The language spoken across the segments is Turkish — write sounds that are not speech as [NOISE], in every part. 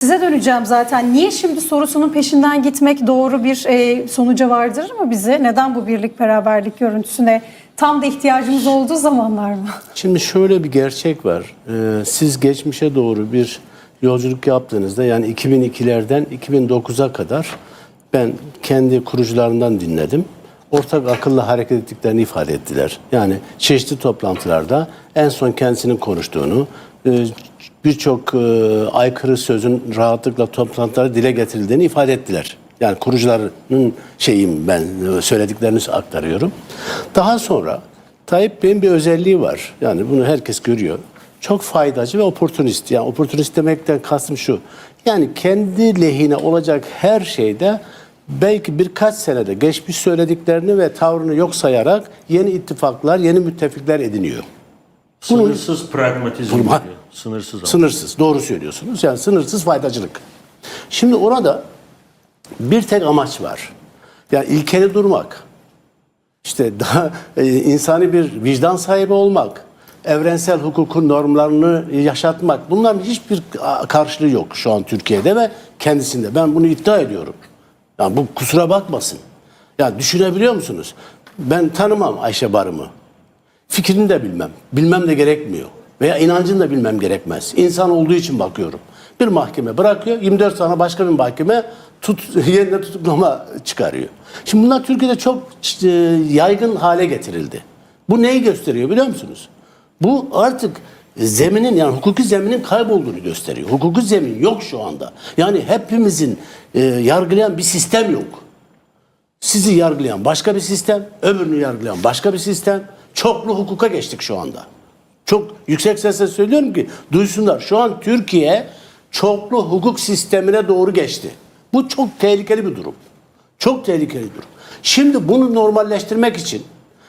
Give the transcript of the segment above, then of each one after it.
Size döneceğim zaten. Niye şimdi sorusunun peşinden gitmek doğru bir e, sonuca vardırır mı bizi? Neden bu birlik beraberlik görüntüsüne tam da ihtiyacımız olduğu zamanlar mı? [LAUGHS] Şimdi şöyle bir gerçek var. Ee, siz geçmişe doğru bir yolculuk yaptığınızda yani 2002'lerden 2009'a kadar ben kendi kurucularından dinledim. Ortak akılla hareket ettiklerini ifade ettiler. Yani çeşitli toplantılarda en son kendisinin konuştuğunu, e, birçok e, aykırı sözün rahatlıkla toplantılara dile getirildiğini ifade ettiler. Yani kurucularının şeyim ben söylediklerini aktarıyorum. Daha sonra Tayyip Bey'in bir özelliği var. Yani bunu herkes görüyor. Çok faydacı ve oportunist. Yani oportunist demekten kastım şu. Yani kendi lehine olacak her şeyde belki birkaç senede geçmiş söylediklerini ve tavrını yok sayarak yeni ittifaklar, yeni müttefikler ediniyor. Sınırsız pragmatizm Bunun- diyor. Sınırsız ama. Sınırsız. Doğru söylüyorsunuz. Yani sınırsız faydacılık. Şimdi orada bir tek amaç var. Yani ilkeli durmak. İşte daha e, insani bir vicdan sahibi olmak. Evrensel hukukun normlarını yaşatmak. Bunların hiçbir karşılığı yok şu an Türkiye'de ve kendisinde. Ben bunu iddia ediyorum. Yani bu kusura bakmasın. Ya düşünebiliyor musunuz? Ben tanımam Ayşe Barım'ı. Fikrini de bilmem. Bilmem de gerekmiyor. Veya inancını da bilmem gerekmez. İnsan olduğu için bakıyorum. Bir mahkeme bırakıyor, 24 sana başka bir mahkeme tut, [LAUGHS] yerine tutuklama çıkarıyor. Şimdi bunlar Türkiye'de çok e, yaygın hale getirildi. Bu neyi gösteriyor biliyor musunuz? Bu artık zeminin yani hukuki zeminin kaybolduğunu gösteriyor. Hukuki zemin yok şu anda. Yani hepimizin e, yargılayan bir sistem yok. Sizi yargılayan başka bir sistem, öbürünü yargılayan başka bir sistem. Çoklu hukuka geçtik şu anda. Çok yüksek sesle söylüyorum ki duysunlar. Şu an Türkiye çoklu hukuk sistemine doğru geçti. Bu çok tehlikeli bir durum. Çok tehlikeli bir durum. Şimdi bunu normalleştirmek için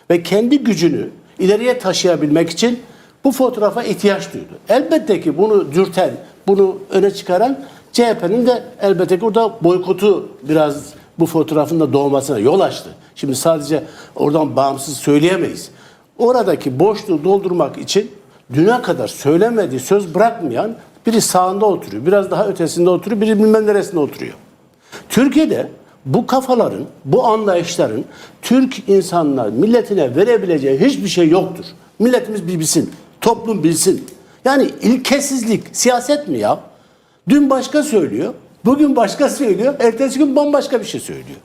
ve kendi gücünü ileriye taşıyabilmek için bu fotoğrafa ihtiyaç duydu. Elbette ki bunu dürten, bunu öne çıkaran CHP'nin de elbette ki orada boykotu biraz bu fotoğrafın da doğmasına yol açtı. Şimdi sadece oradan bağımsız söyleyemeyiz. Oradaki boşluğu doldurmak için düne kadar söylemediği söz bırakmayan biri sağında oturuyor, biraz daha ötesinde oturuyor, biri bilmem neresinde oturuyor. Türkiye'de bu kafaların, bu anlayışların Türk insanlar milletine verebileceği hiçbir şey yoktur. Milletimiz bilsin, toplum bilsin. Yani ilkesizlik, siyaset mi ya? Dün başka söylüyor, bugün başka söylüyor, ertesi gün bambaşka bir şey söylüyor.